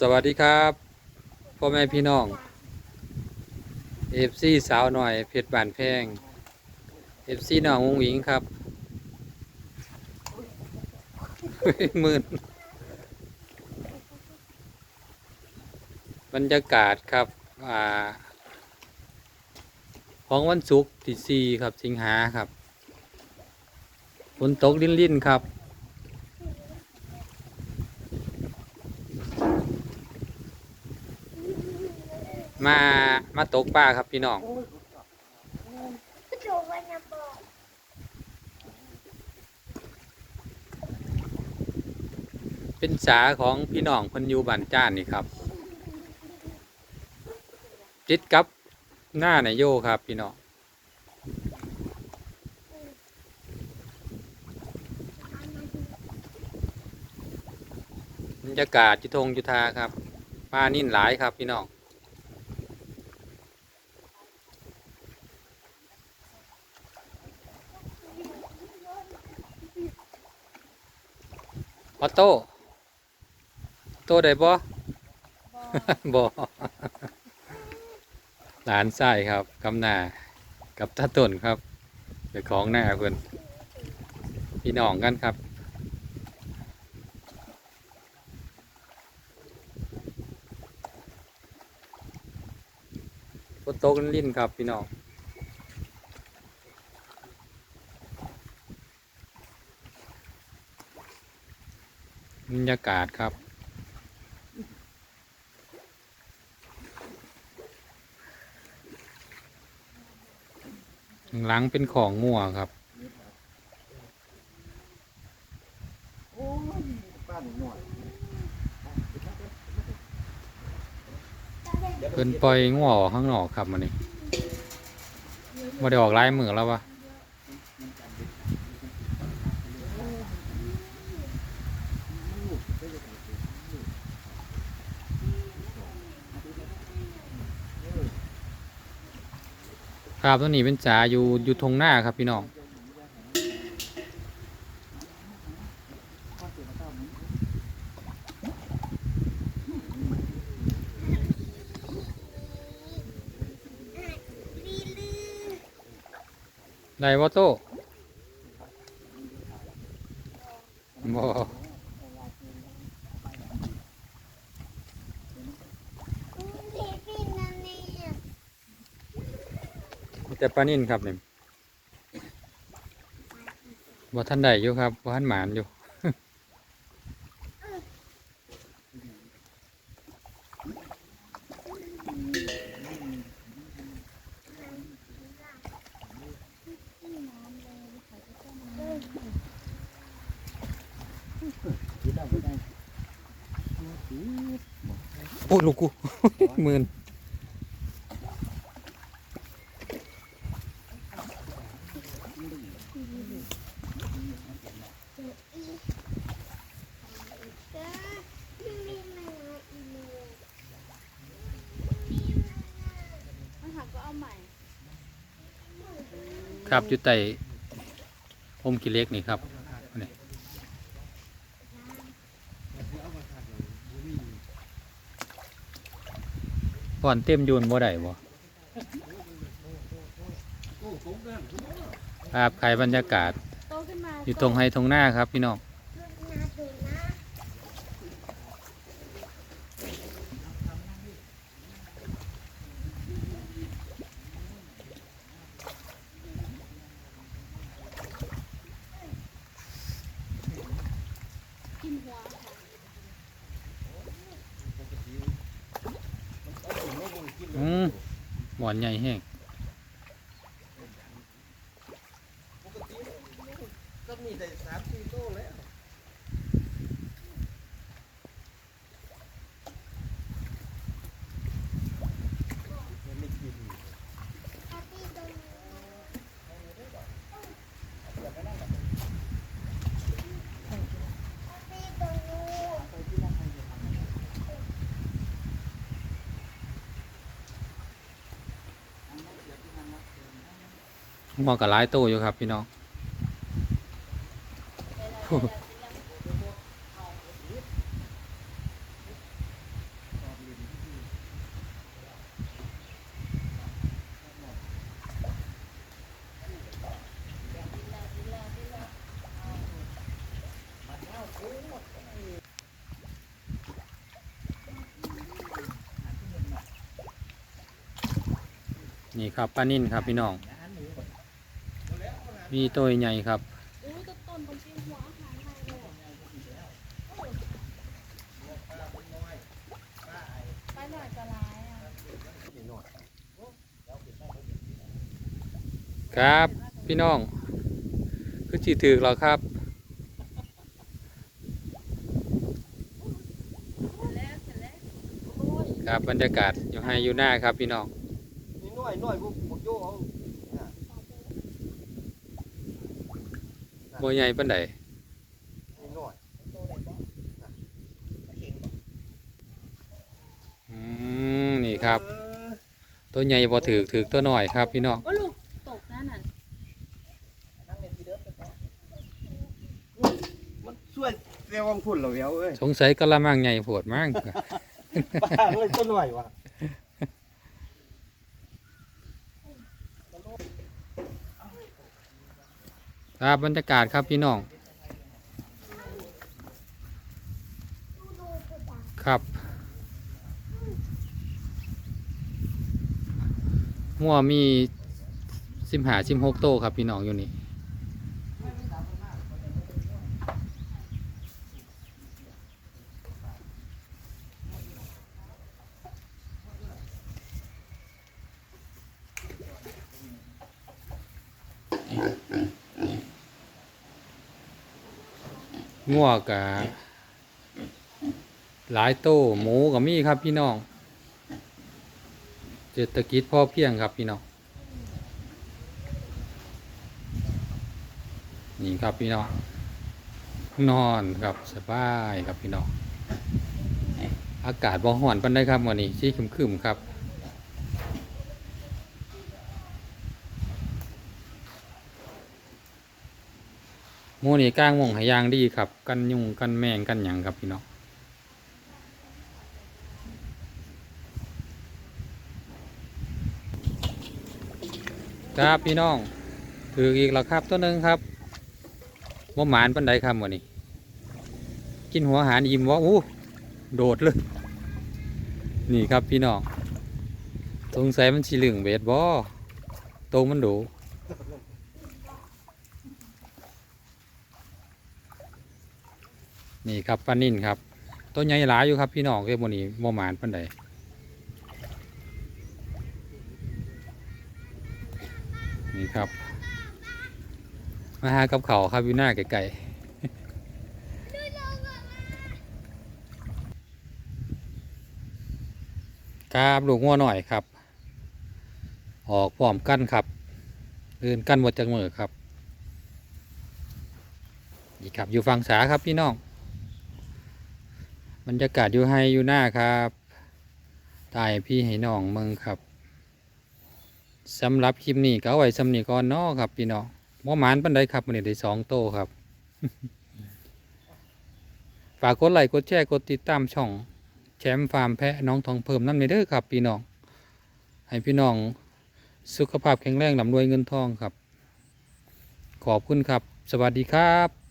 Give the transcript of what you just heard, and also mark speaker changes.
Speaker 1: สวัสดีครับพ่อแม่พี่น้องเอฟซีสาวหน่อยเพชรบานแพงเอฟซีน้องวงหญิงครับมื่นบรรยากาศครับอ่าของวันศุกร์ที่สี่ครับสิงหาครับฝนตกลิ่นๆครับ มามาตกปลาครับพี่น้องเป็นสาของพี่น้องพันอยูบ้านจ้านนี่ครับจิตกับหน้านายโยครับพี่น้องบรรยากาศจิทงจุทาครับปลานิ่นหลายครับพี่น้อง ออโต้โต้ได้บ่บ่หลานไส้ครับกำหนากับตาต้นครับเจ้าของหน้าเพิ่นพี่น้องกันครับฝนตกลิ้นๆครับพี่น้อง บรรยากาศครับ หลังเป็นของงัวครับ
Speaker 2: โอ้ยบ้านหน่อย
Speaker 1: เพิ่นปล่อยงัวออกข้างนอกครับมันนี่มาได้ออกลายมือแล้ววะ ครับตัวนี้เป็นจ๋าอยู่อยู่ทงหน้าครับพี่น้องได้วะโตบ่มี แต่ปลานิ่นครับนี่บ่ท่านได้อยู่ครับบ่ท่านหมานอยู่
Speaker 2: คิดเอาไม่ได้
Speaker 1: โอ้ลูกกูหมื่น
Speaker 3: มันหักก็เอาใหม่
Speaker 1: ครับอยู่ใต้อมกิเล็กนี่ครับนี่ก่อนเต็มยูนบ่ได้บ่ครับขายบรรยากาศ อยู่ตรงไฮตรงหน้าครับพี่น้อง
Speaker 3: กินหัวค่ะ
Speaker 1: อืมหม อนใหญ่แห้ง
Speaker 2: งัวกั
Speaker 1: บหลายตู้อยู่ครับพี่น้องนี่ครับป้านิ่นครับพี่น้อง มีตัวใหญ่ครับครับพี่น้อง คือจีถือเราครับครับบรรยากาศอยู่ให้อยู่หน้าครับพี่น้อง
Speaker 2: นี่น้อยน้อยพวกพวกโยเอา
Speaker 1: บ่ใหญ่ปานใด
Speaker 2: นี่น้อย
Speaker 1: อืมนี่ครับ
Speaker 2: เออ
Speaker 1: ตัวใหญ่บ่ถือถือตัวน้อยครับพี่น้อง
Speaker 3: โอ้ลูกตกนั่นน่ะ
Speaker 2: มันช่วยเรียกว่าคุณเหราเดียวเอ้ย
Speaker 1: สงสัยกะละมังใหญ่โพดมั้ง
Speaker 2: บ้าเลยตัวน้อยว่ะ
Speaker 1: ครับบรรยากาศครับพี่น้อง ครับหัวมีสิมหาสิมหกโตครับพี่น้องอยู่นี่ งัวกะหลายโต้หมูกับมีครับพี่น้องเศรษฐกิจพ่อเพียงครับพี่น้องนี่ครับพี่น้องนอนครับสบายครับพี่น้องอากาศบ่ฮ้อนปานใดครับวันนี้สีครึมๆครับ มูนี่ก้างหมงหายางดีครับ กันยุงกันแมงกันหยังครับพี่น้องครับพี่น้องถืออีกแล้วครับตัวหนึ่งครับว่าหมานปันไดครับวันนี้ กินหัวหารอิ่มวะอู้โดดเลย นี่ครับพี่น้องสงสัยมันสีเหลืองเบสบอโตมันดู นี่ครับปลานิ่นครับตัวใหญ่หลายอยู่ครับพี่น้องเอ้ยวันนี้ว่หมานปันไดนี่ครับ มาหากับเขาครับอยู่หน้าไก่ๆครับลูกงัวหน่อยครับ ออกพร้อมกั้นครับเดินกั้นหมดจากมือครับนี่ครับอยู่ฝั่งสาครับพี่น้อง บรรยากาศอยู่ให้อยู่หน้าครับตายพี่ให้น้องเมืองครับสำหรับคลิปนี้ก็เอาไว้สำนีก่อนเนาะครับพี่น้องบ่หมานปันไดครับมันได้สองโตครับ ฝากกดไลค์กดแชร์กดติดตามช่อง แชมป์ฟาร์มแพะน้องทองเพิ่มน้ำในเด้อครับ พี่น้องให้พี่น้องสุขภาพแข็งแรงลำรวยเงินทองครับ ขอบคุณครับ สวัสดีครับ